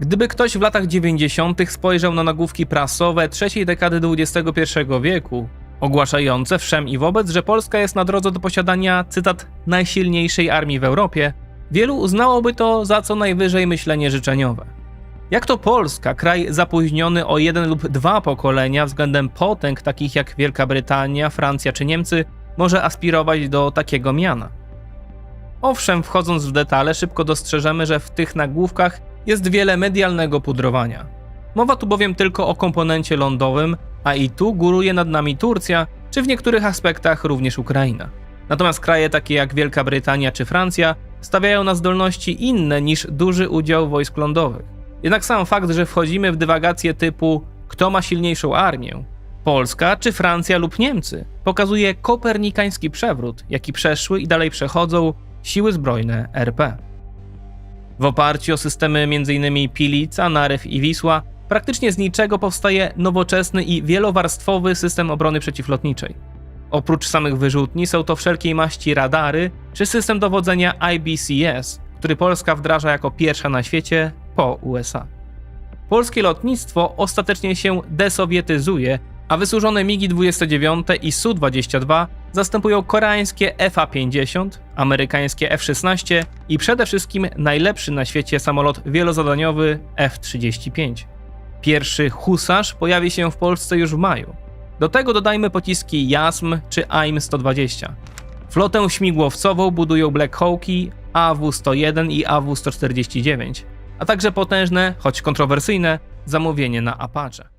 Gdyby ktoś w latach 90. spojrzał na nagłówki prasowe trzeciej dekady XXI wieku, ogłaszające wszem i wobec, że Polska jest na drodze do posiadania, cytat, najsilniejszej armii w Europie, wielu uznałoby to za co najwyżej myślenie życzeniowe. Jak to Polska, kraj zapóźniony o jeden lub dwa pokolenia względem potęg takich jak Wielka Brytania, Francja czy Niemcy, może aspirować do takiego miana? Owszem, wchodząc w detale, szybko dostrzeżemy, że w tych nagłówkach jest wiele medialnego pudrowania. Mowa tu bowiem tylko o komponencie lądowym, a i tu góruje nad nami Turcja, czy w niektórych aspektach również Ukraina. Natomiast kraje takie jak Wielka Brytania czy Francja stawiają na zdolności inne niż duży udział wojsk lądowych. Jednak sam fakt, że wchodzimy w dywagacje typu kto ma silniejszą armię, Polska czy Francja lub Niemcy, pokazuje kopernikański przewrót, jaki przeszły i dalej przechodzą siły zbrojne RP. W oparciu o systemy m.in. Pilica, Narew i Wisła, praktycznie z niczego powstaje nowoczesny i wielowarstwowy system obrony przeciwlotniczej. Oprócz samych wyrzutni są to wszelkiej maści radary czy system dowodzenia IBCS, który Polska wdraża jako pierwsza na świecie po USA. Polskie lotnictwo ostatecznie się desowietyzuje, a wysłużone MiGi-29 i Su-22 zastępują koreańskie FA-50, amerykańskie F-16 i przede wszystkim najlepszy na świecie samolot wielozadaniowy F-35. Pierwszy husarz pojawi się w Polsce już w maju. Do tego dodajmy pociski JASM czy AIM-120. Flotę śmigłowcową budują Black Hawki, AW-101 i AW-149, a także potężne, choć kontrowersyjne, zamówienie na Apache.